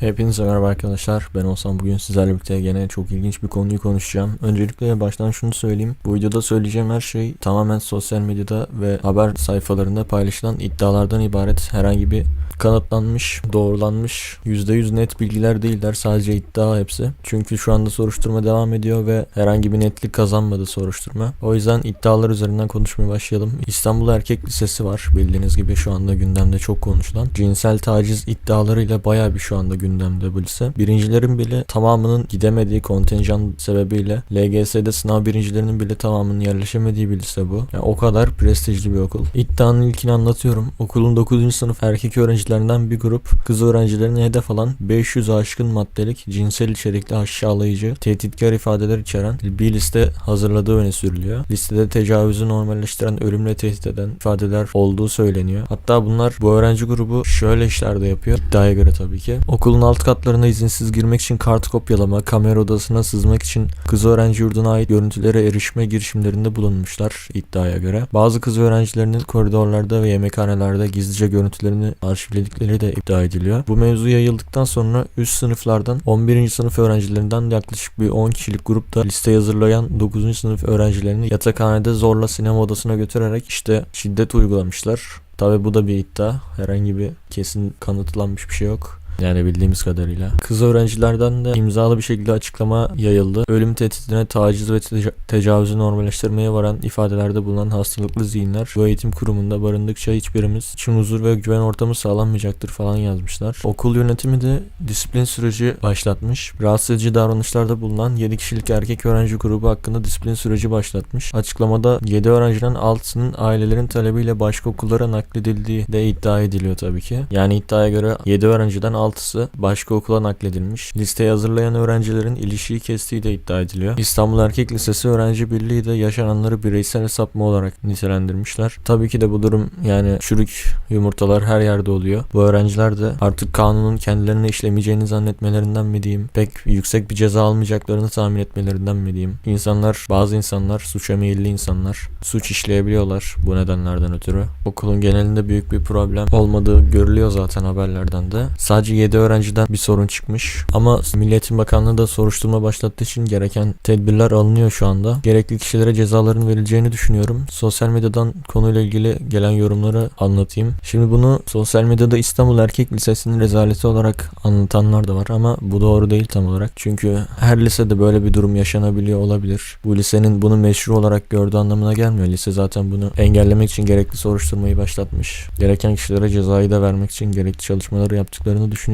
Hepinize merhaba arkadaşlar. Ben olsam bugün sizlerle birlikte gene çok ilginç bir konuyu konuşacağım. Öncelikle baştan şunu söyleyeyim. Bu videoda söyleyeceğim her şey tamamen sosyal medyada ve haber sayfalarında paylaşılan iddialardan ibaret. Herhangi bir kanıtlanmış, doğrulanmış, %100 net bilgiler değiller. Sadece iddia hepsi. Çünkü şu anda soruşturma devam ediyor ve herhangi bir netlik kazanmadı soruşturma. O yüzden iddialar üzerinden konuşmaya başlayalım. İstanbul Erkek Lisesi var. Bildiğiniz gibi şu anda gündemde çok konuşulan. Cinsel taciz iddialarıyla bayağı bir şu anda gündemde bu lise. Birincilerin bile tamamının gidemediği kontenjan sebebiyle LGS'de sınav birincilerinin bile tamamının yerleşemediği bir lise bu. Yani o kadar prestijli bir okul. İddianın ilkini anlatıyorum. Okulun 9. sınıf erkek öğrencilerinden bir grup kız öğrencilerini hedef alan 500 aşkın maddelik cinsel içerikli aşağılayıcı, tehditkar ifadeler içeren bir liste hazırladığı öne sürülüyor. Listede tecavüzü normalleştiren, ölümle tehdit eden ifadeler olduğu söyleniyor. Hatta bunlar bu öğrenci grubu şöyle işlerde yapıyor. İddiaya göre tabii ki. Okulun alt katlarına izinsiz girmek için kart kopyalama, kamera odasına sızmak için kız öğrenci yurduna ait görüntülere erişme girişimlerinde bulunmuşlar iddiaya göre. Bazı kız öğrencilerinin koridorlarda ve yemekhanelerde gizlice görüntülerini arşivledikleri de iddia ediliyor. Bu mevzu yayıldıktan sonra üst sınıflardan 11. sınıf öğrencilerinden yaklaşık bir 10 kişilik grupta liste hazırlayan 9. sınıf öğrencilerini yatakhanede zorla sinema odasına götürerek işte şiddet uygulamışlar. Tabi bu da bir iddia. Herhangi bir kesin kanıtlanmış bir şey yok. Yani bildiğimiz kadarıyla. Kız öğrencilerden de imzalı bir şekilde açıklama yayıldı. Ölüm tehdidine taciz ve teca- tecavüzü normalleştirmeye varan ifadelerde bulunan hastalıklı zihinler bu eğitim kurumunda barındıkça hiçbirimiz için huzur ve güven ortamı sağlanmayacaktır falan yazmışlar. Okul yönetimi de disiplin süreci başlatmış. Rahatsız edici davranışlarda bulunan 7 kişilik erkek öğrenci grubu hakkında disiplin süreci başlatmış. Açıklamada 7 öğrenciden 6'sının ailelerin talebiyle başka okullara nakledildiği de iddia ediliyor tabii ki. Yani iddiaya göre 7 öğrenciden 6'sı başka okula nakledilmiş. Listeyi hazırlayan öğrencilerin ilişiği kestiği de iddia ediliyor. İstanbul Erkek Lisesi Öğrenci Birliği de yaşananları bireysel hesapma olarak nitelendirmişler. Tabii ki de bu durum yani çürük yumurtalar her yerde oluyor. Bu öğrenciler de artık kanunun kendilerine işlemeyeceğini zannetmelerinden mi diyeyim, pek yüksek bir ceza almayacaklarını tahmin etmelerinden mi diyeyim. İnsanlar, bazı insanlar, suça meyilli insanlar suç işleyebiliyorlar bu nedenlerden ötürü. Okulun genelinde büyük bir problem olmadığı görülüyor zaten haberlerden de. Sadece 7 öğrenciden bir sorun çıkmış. Ama Milliyetin Bakanlığı da soruşturma başlattığı için gereken tedbirler alınıyor şu anda. Gerekli kişilere cezaların verileceğini düşünüyorum. Sosyal medyadan konuyla ilgili gelen yorumları anlatayım. Şimdi bunu sosyal medyada İstanbul Erkek Lisesi'nin rezaleti olarak anlatanlar da var ama bu doğru değil tam olarak. Çünkü her lisede böyle bir durum yaşanabiliyor olabilir. Bu lisenin bunu meşru olarak gördüğü anlamına gelmiyor. Lise zaten bunu engellemek için gerekli soruşturmayı başlatmış. Gereken kişilere cezayı da vermek için gerekli çalışmaları yaptıklarını düşünüyorum.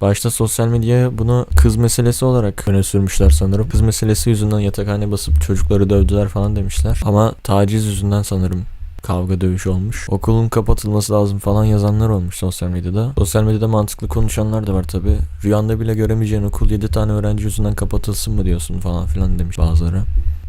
Başta sosyal medyaya bunu kız meselesi olarak öne sürmüşler sanırım. Kız meselesi yüzünden yatakhane basıp çocukları dövdüler falan demişler. Ama taciz yüzünden sanırım kavga dövüş olmuş. Okulun kapatılması lazım falan yazanlar olmuş sosyal medyada. Sosyal medyada mantıklı konuşanlar da var tabi. Rüyanda bile göremeyeceğin okul 7 tane öğrenci yüzünden kapatılsın mı diyorsun falan filan demiş bazıları.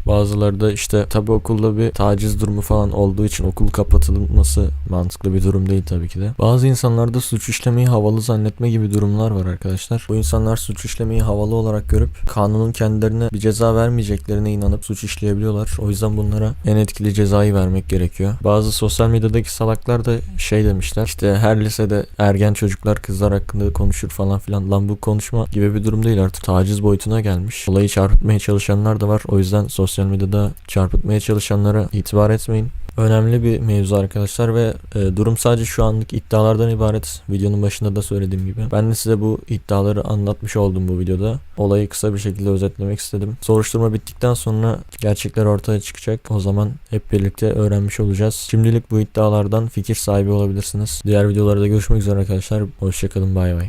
Bazıları da işte tabi okulda bir taciz durumu falan olduğu için okul kapatılması mantıklı bir durum değil tabii ki de. Bazı insanlarda suç işlemeyi havalı zannetme gibi durumlar var arkadaşlar. Bu insanlar suç işlemeyi havalı olarak görüp kanunun kendilerine bir ceza vermeyeceklerine inanıp suç işleyebiliyorlar. O yüzden bunlara en etkili cezayı vermek gerekiyor. Bazı sosyal medyadaki salaklar da şey demişler. İşte her lisede ergen çocuklar kızlar hakkında konuşur falan filan. Lan bu konuşma gibi bir durum değil artık. Taciz boyutuna gelmiş. Olayı çarpıtmaya çalışanlar da var. O yüzden sosyal medyada çarpıtmaya çalışanlara itibar etmeyin. Önemli bir mevzu arkadaşlar ve e, durum sadece şu anlık iddialardan ibaret. Videonun başında da söylediğim gibi. Ben de size bu iddiaları anlatmış oldum bu videoda. Olayı kısa bir şekilde özetlemek istedim. Soruşturma bittikten sonra gerçekler ortaya çıkacak. O zaman hep birlikte öğrenmiş olacağız. Şimdilik bu iddialardan fikir sahibi olabilirsiniz. Diğer videolarda görüşmek üzere arkadaşlar. Hoşçakalın bay bay.